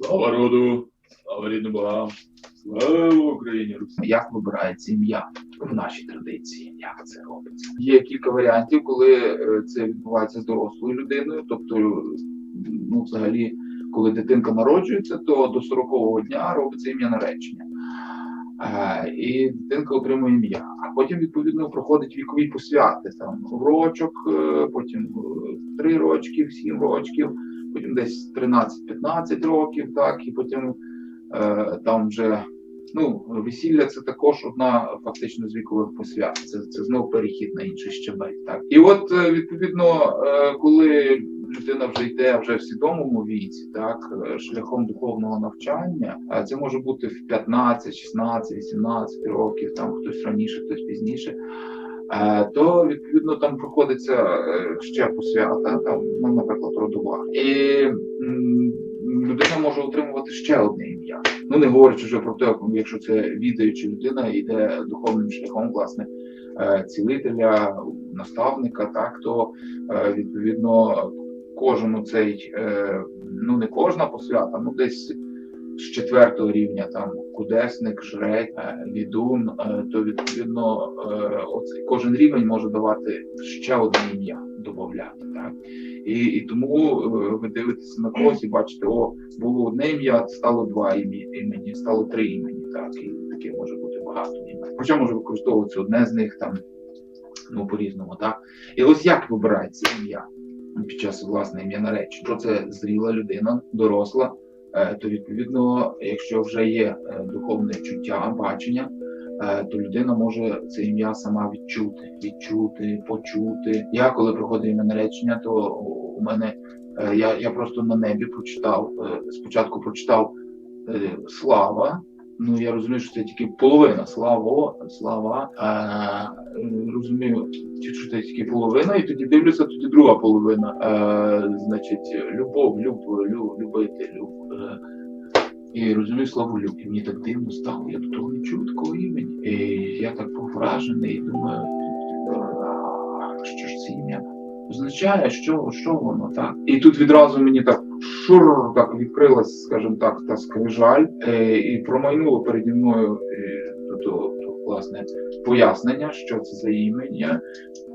Слава роду, слава рідним богам, слава Україні! Як вибирається ім'я в нашій традиції? Як це робиться? Є кілька варіантів, коли е, це відбувається з дорослою людиною. Тобто, ну, взагалі, коли дитинка народжується, то до 40-го дня робиться ім'я наречення. Е, І дитинка отримує ім'я. А потім, відповідно, проходить вікові посвяти. Там рочок, е, потім 3 рочків, 7 рочків, потім десь 13-15 років, так, і потім е, там вже ну, весілля це також одна фактично з вікових посвят. Це, це знов перехід на інший щабель. Так. І от, е, відповідно, е, коли людина вже йде вже в свідомому віці, так, е, шляхом духовного навчання, е, це може бути в 15, 16, 18 років, там хтось раніше, хтось пізніше. То відповідно там проходиться е, ще посвята, там, ну, наприклад, родова. І людина може отримувати ще одне ім'я. Ну не говорячи вже про те, якщо це відаюча людина йде духовним шляхом, власне, е, цілителя, наставника, так то е, відповідно кожен цей, ну не кожна посвята, ну десь з четвертого рівня там кудесник, жрець, е, відун, е, то відповідно е, оцей кожен рівень може давати ще одне ім'я, додати. І, і тому е, ви дивитеся на когось і бачите, о, було одне ім'я, стало два імені, стало три імені. Так, і таке може бути багато імен. Хоча може використовуватися одне з них там, ну по-різному, так. І ось як вибирається ім'я під час власне ім'я наречення. Якщо це зріла людина, доросла, е, то відповідно, якщо вже є е, духовне чуття, бачення, е, то людина може це ім'я сама відчути, відчути, почути. Я коли проходив імене наречення, то у мене е, я, я просто на небі прочитав. е, Спочатку прочитав е, слава. Ну я розумію, що це тільки половина слава, слава. Е, розумію, що це тільки половина, і тоді дивлюся, тоді друга половина. Е, значить, любов, люб, люб, любити, люб. Е, і розумію славу люб. І мені так дивно стало, я до того не чув такого імені. І я так був вражений і думаю, що ж це ім'я означає, що, що воно так? І тут відразу мені так шур, так відкрилась, скажімо так, та скрижаль, е, і промайнуло переді мною е, то, то, то, власне пояснення, що це за імення.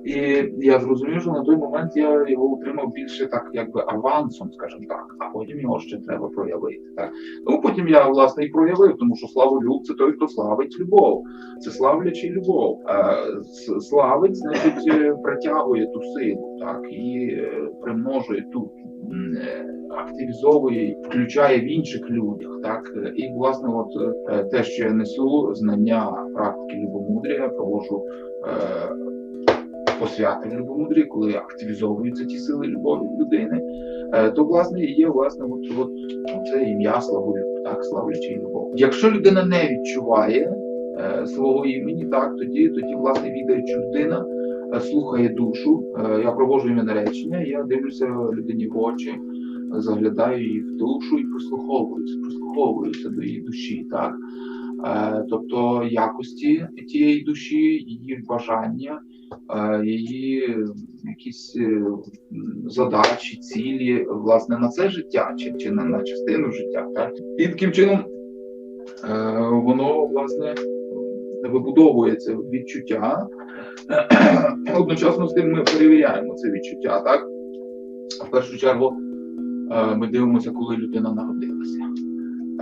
І я зрозумів, що на той момент я його отримав більше так, якби авансом, скажімо так, а потім його ще треба проявити. Так. Ну потім я власне і проявив, тому що славолюб це той, хто славить любов. Це славлячий любов. Е, Славить, значить, притягує ту силу, так, і примножує ту. Е, Активізовує, включає в інших людях, так і власне, от е, те, що я несу, знання практики любомудрія, проводжу е, посвяти любомудрі, коли активізовуються ті сили любові людини, то власне і є власне от, от, це ім'я славолюб, так, славлячий любов. Якщо людина не відчуває е, свого імені, так тоді, тоді власне відаюча людина слухає душу. Е, я проводжу ім'я наречення, я дивлюся людині в очі, заглядаю її в душу і прислуховуюся, прислуховуюся до її душі, так. Е, Тобто якості тієї душі, її бажання, е, її якісь е, задачі, цілі, власне, на це життя чи, чи на, на частину життя. Так? І таким чином е, воно власне вибудовується відчуття. Одночасно з тим ми перевіряємо це відчуття. Так? В першу чергу е, ми дивимося, коли людина народилася.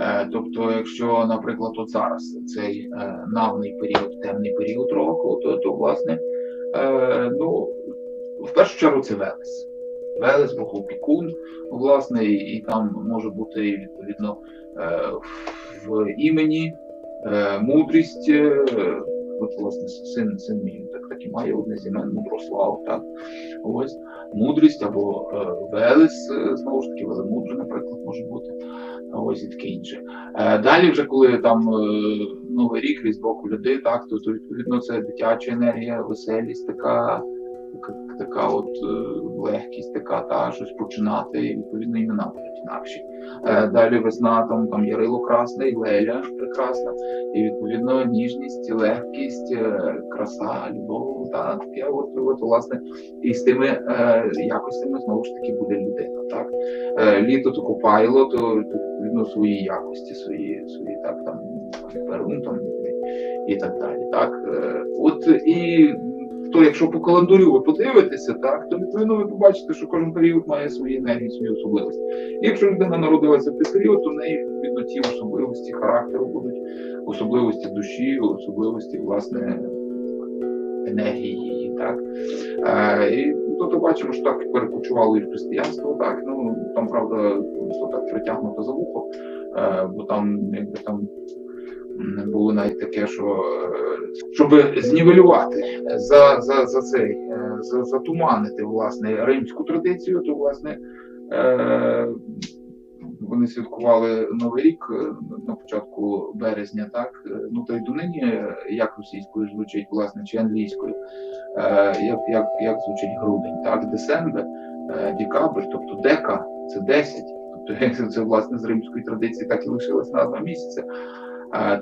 Е, Тобто, якщо, наприклад, от зараз цей е, навний період, темний період року, то, то власне, ну, в першу чергу це Велес. Велес, Богопікун, власне, і, і там може бути відповідно в імені е, мудрість. е, От, власне, син, син мій так, так і має одне з імен Мудрослав, так. Ось мудрість або е, Велес, е, знову ж таки, велемудрий, наприклад, може бути. Ось і таке інше. Е, Далі, вже коли там е, Новий рік, Різдво коляди, так, то, то відповідно це дитяча енергія, веселість така така, от е, легкість, така та щось починати, і відповідно імена інакші. Е, Далі весна, там, там Ярило Красне, Леля прекрасна, і відповідно ніжність, легкість, е, краса, любов, та таке от, от власне, і з тими е, якостями знову ж таки буде людина. Так? Е, літо то купайло, то, то відповідно свої якості, свої, свої так там перун там і так далі. Так? Е, От і то, якщо по календарю ви подивитеся, так, то відповідно ви побачите, що кожен період має свої енергії, свої особливості. І якщо людина народилася в цей період, то в неї відповідно ті особливості характеру будуть, особливості душі, особливості власне енергії її. Так? Е, і ми бачимо, що так перекочувало і християнство, так, ну там правда що так притягнуто за вухо, е, бо там якби там було навіть таке, що е, щоб знівелювати, за, за, за цей, е, за, затуманити власне римську традицію, то власне е, вони святкували Новий рік е, на початку березня, так е, ну то й донині е, як російською звучить, власне, чи англійською, е, як, як, як звучить грудень, так, десембр, е, декабрь, тобто дека це 10. Тобто це власне з римської традиції так і лишилась назва місяця. Е,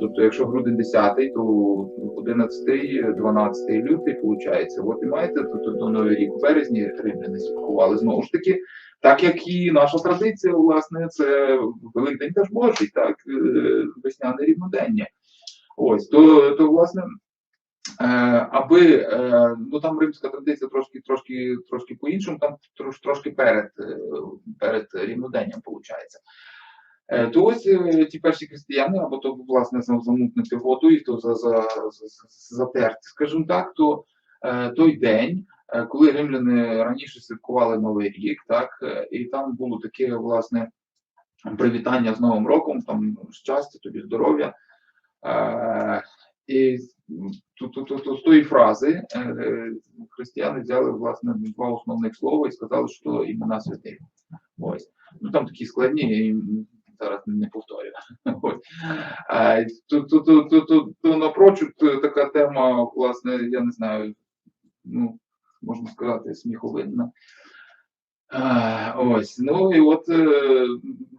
Тобто, якщо грудень 10, то 11, 12 лютий виходить. От і маєте тобто, до Новий рік у березні римляни святкували знову ж таки. Так як і наша традиція, власне, це Великдень теж Божий, так, е, весняне рівнодення. Ось, то, то власне, е, аби, е, ну там римська традиція трошки, трошки, трошки по-іншому, там трошки перед, перед рівноденням виходить. Е, То ось е, ті перші християни, або то власне за- замутнити воду і то за, за, за, за- затерти, скажімо так, то е, той день, коли римляни раніше святкували Новий рік, так, і там було таке власне привітання з Новим роком, там щастя, тобі здоров'я. І з тої фрази християни взяли власне два основних слова і сказали, що імена святих. Ось. Ну там такі складні, зараз не повторюю. То, то, то, то, то напрочуд е, така тема, власне, я не знаю, ну, можна сказати, сміховинна. Ось, ну і от, е,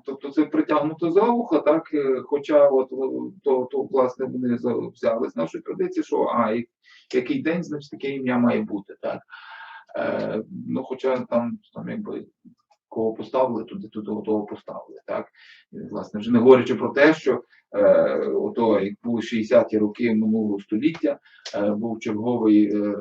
тобто це притягнуто за вухо, так, е, хоча от то, то власне вони взяли з нашої традиції, що а, який день, значить таке ім'я має бути, так. Е, ну, хоча там, там якби кого поставили, туди туди того поставили. Так? І, власне, вже не говорячи про те, що е, ото, як були 60-ті роки минулого століття, е, був черговий е,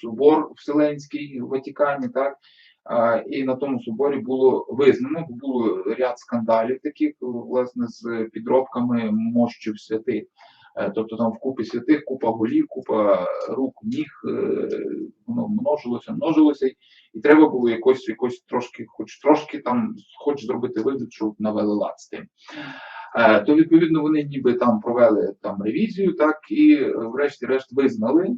собор Вселенський в Ватикані, так? А, і на тому соборі було визнано, було ряд скандалів таких, власне, з підробками мощів святих. Е, Тобто там в купі святих, купа голів, купа рук, ніг, е, воно множилося, множилося, і- треба було якось, якось трошки, хоч трошки там, хоч зробити вигляд, що навели лад з тим. Е, То відповідно вони ніби там провели там ревізію, так і врешті-решт визнали,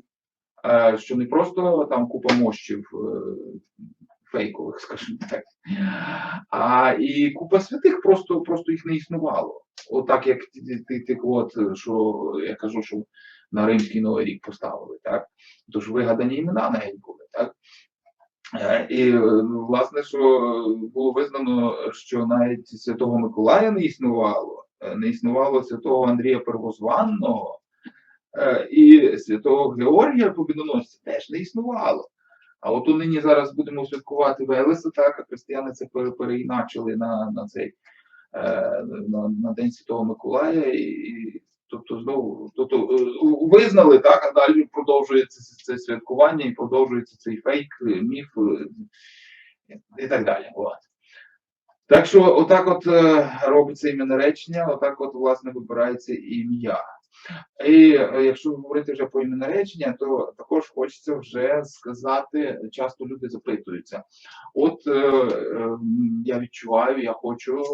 що не просто там купа мощів фейкових, скажімо так, а і купа святих просто, просто їх не існувало. Отак, як ти, от, що я кажу, що на Римський Новий рік поставили, так? Тож вигадані імена навіть були, так? Е, І е, власне, що було визнано, що навіть Святого Миколая не існувало, е, не існувало святого Андрія Первозванного, і святого Георгія Побідоносця теж не існувало. А от у нині зараз будемо святкувати Велеса, так, а християни це переіначили на, на цей е, на, на День Святого Миколая, і, тобто знову тобто, е, визнали, так, а далі продовжується це, святкування і продовжується цей фейк, е, міф і так далі. От. Так що, отак от робиться ім'я речення, отак от, власне, вибирається ім'я. І е, якщо говорити вже про ім'я речення, то також хочеться вже сказати, часто люди запитуються. От е, е, я відчуваю, я хочу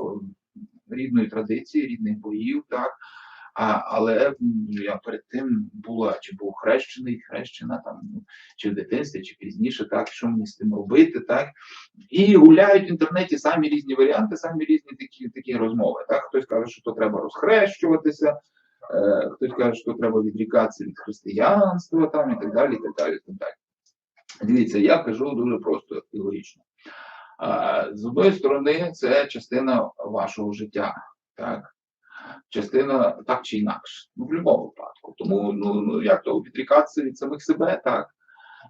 рідної традиції, рідних боїв, так. А, але я перед тим була чи був хрещений, хрещена там, чи в дитинстві, чи пізніше, так, що мені з тим робити, так. І гуляють в інтернеті самі різні варіанти, самі різні такі, такі розмови. Так? Хтось каже, що то треба розхрещуватися, хтось каже, що треба відрікатися від християнства, там, і так далі, і так далі, і так далі. Дивіться, я кажу дуже просто і логічно. З одної сторони, це частина вашого життя, так? Частина так чи інакше, ну, в будь-якому випадку. Тому ну, ну як то відрікатися від самих себе, так.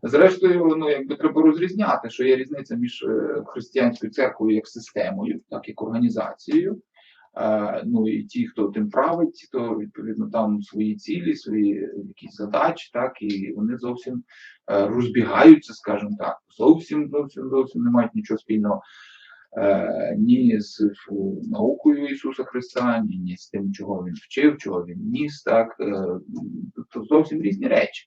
Зрештою, ну якби треба розрізняти, що є різниця між е, християнською церквою як системою, так як організацією. Е, ну і ті, хто тим править, то відповідно там свої цілі, свої якісь задачі, так і вони зовсім е, розбігаються, скажімо так, зовсім зовсім зовсім не мають нічого спільного е, ні з наукою Ісуса Христа, ні, ні з тим, чого він вчив, чого він ніс, так е, то зовсім різні речі.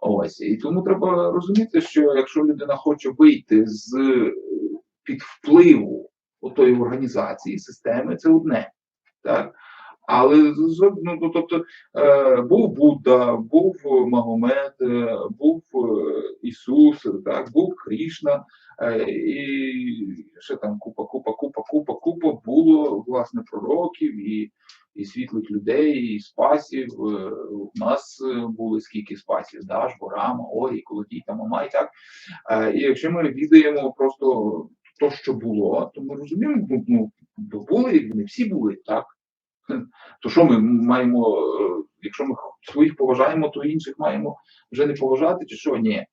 Ось і тому треба розуміти, що якщо людина хоче вийти з під впливу отої організації, системи, це одне. Так? Але ну, тобто е, був Будда, був Магомед, е, був е, Ісус, так, був Крішна, і ще там купа, купа, купа, купа, купа було власне пророків і, і світлих людей, і спасів. У нас були скільки спасів, да, Жборама, Орі, Колодій та Мамай, так. І якщо ми відаємо просто то, що було, то ми розуміємо, ну, ну були, вони всі були, так. То що ми маємо, е, якщо ми своїх поважаємо, то інших маємо вже не поважати, чи що? Ні.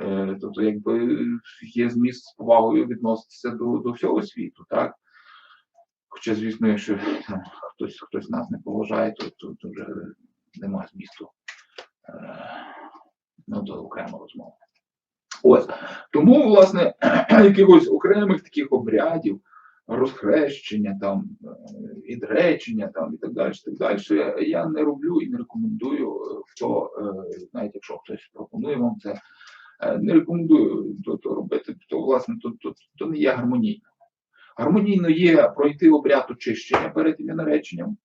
Е, Тобто, якби є зміст з повагою відноситися до, до всього світу, так? Хоча, звісно, якщо там, хтось, хтось нас не поважає, то, то, то вже немає змісту. Е, Ну, то окрема розмова. Ось. Тому, власне, якихось окремих таких обрядів, розхрещення, там, е, відречення там, і так далі, так далі, я не роблю і не рекомендую, е, хто, е, навіть якщо хтось пропонує вам це, не рекомендую то, то робити, то, власне, то, то, то не є гармонійно. Гармонійно є пройти обряд очищення перед тим нареченням,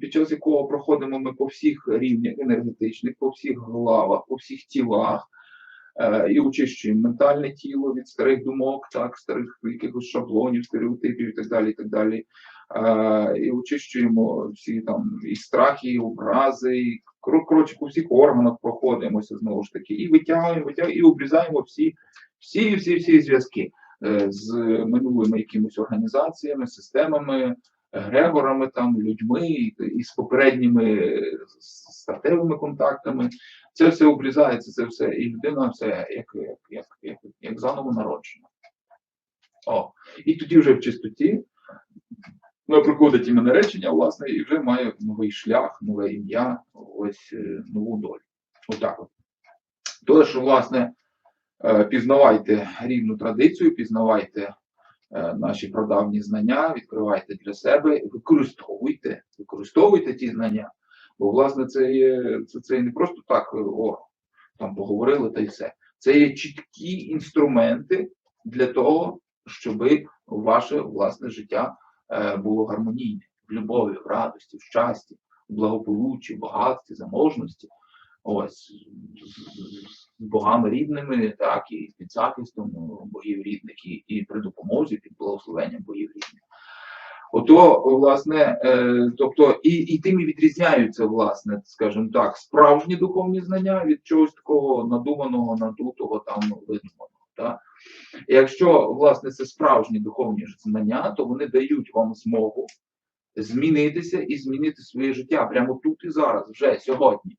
під час якого проходимо ми по всіх рівнях енергетичних, по всіх главах, по всіх тілах, і очищуємо ментальне тіло від старих думок, так, старих якихось шаблонів, стереотипів і так далі. І так далі. Е, і очищуємо всі там і страхи, і образи, і коротше, по всіх органах проходимося знову ж таки, і витягуємо, витягуємо, і обрізаємо всі, всі, всі, всі зв'язки е, з минулими якимись організаціями, системами, Грегорами, там, людьми і, з попередніми е, статевими контактами. Це все обрізається, це все, і людина все як, як, як, як, як заново народжена. О, і тоді вже в чистоті вона проходить ім'я наречення, власне, і вже має новий шлях, нове ім'я, ось е, нову долю. Отак от. Тож, власне, е, пізнавайте рівну традицію, пізнавайте е, наші прадавні знання, відкривайте для себе, використовуйте, використовуйте ті знання. Бо, власне, це є це, це не просто так, о, там поговорили та й все. Це є чіткі інструменти для того, щоб ваше власне життя е, було гармонійне в любові, в радості, в щасті, в благополуччі, багатстві, заможності. Ось з, богами рідними, так і під захистом богів рідних, і, і при допомозі під благословенням богів рідних. Ото, власне, е, тобто, і, і тим і відрізняються, власне, скажімо так, справжні духовні знання від чогось такого надуманого, надутого, там видуманого. Так? Якщо, власне, це справжні духовні знання, то вони дають вам змогу змінитися і змінити своє життя прямо тут і зараз, вже сьогодні.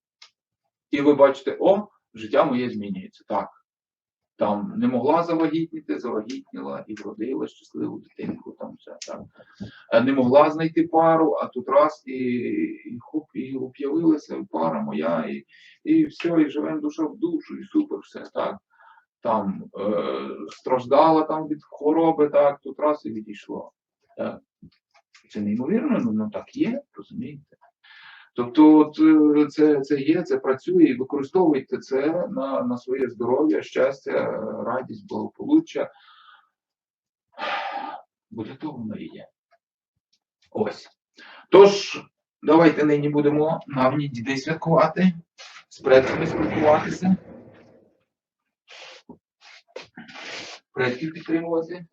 І ви бачите, о, життя моє змінюється. Так. Там не могла завагітніти, завагітніла і вродила щасливу дитинку, там все так. Е, Не могла знайти пару, а тут раз і, і і об'явилася пара моя, і, і все, і живемо душа в душу, і супер, все так. Там е, страждала там від хвороби, так, тут раз і відійшло. Так. Це неймовірно, ну, ну так є, розумієте? Тобто, от, е, це, це є, це працює, і використовуйте це на, на своє здоров'я, щастя, радість, благополуччя. Бо для того воно і є. Ось. Тож, давайте нині будемо навні дітей святкувати, з предками спілкуватися, предків підтримувати,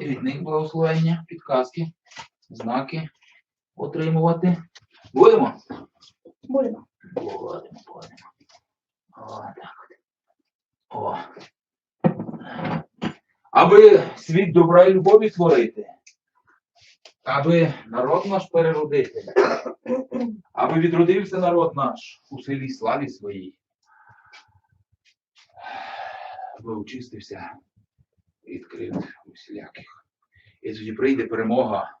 і від них благословення, підказки, знаки отримувати. Будемо? Будемо. Будемо, будемо. О, так. О. Аби світ добра і любові творити, аби народ наш переродити, аби відродився народ наш у силі славі своїй, аби очистився від кривд усіляких. І тоді прийде перемога,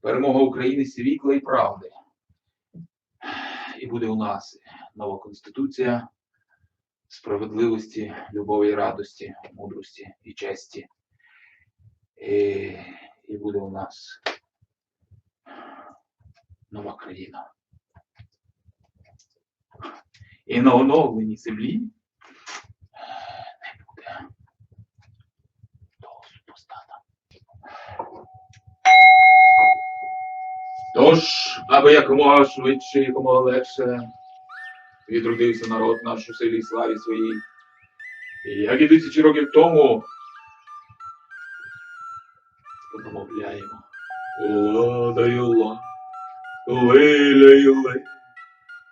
перемога України світла і правди. І буде у нас нова конституція справедливості, любові радості, мудрості і честі. І, і буде у нас нова країна. І на оновленій землі не буде того супостата. Тож, аби якомога швидше, якомога легше відродився народ наш у силі славі своїй. Як і тисячі років тому промовляємо. Лада й ла, лиля й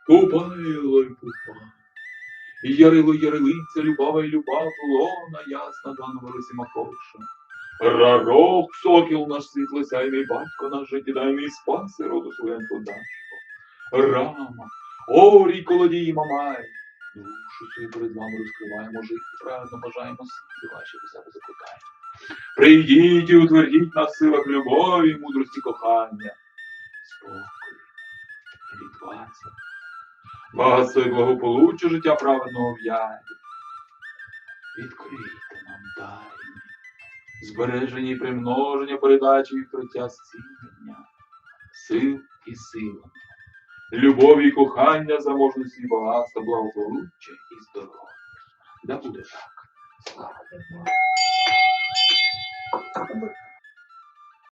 купа. І ярило ярилиця, любава й люба, лона ясна данова лисима Рарок, сокіл наш світлосяйний батько наш життєдайний спаси роду славянського нашого. Рама, орій колодій мамай. Душу свою перед вами розкриваємо, жити праведно бажаємо сили ваші до себе закликаємо. Прийдіть і утвердіть нас в силах любові, мудрості кохання, спокою, відвазі, багатство і благополуччя життя праведного в ярі. Відкрийте нам тайни, збереження і примноження, передачі відкриття зцілення, сил і силами, любові і кохання, заможності і багатства, благополуччя і здоров'я. Да буде так. Слава Богу.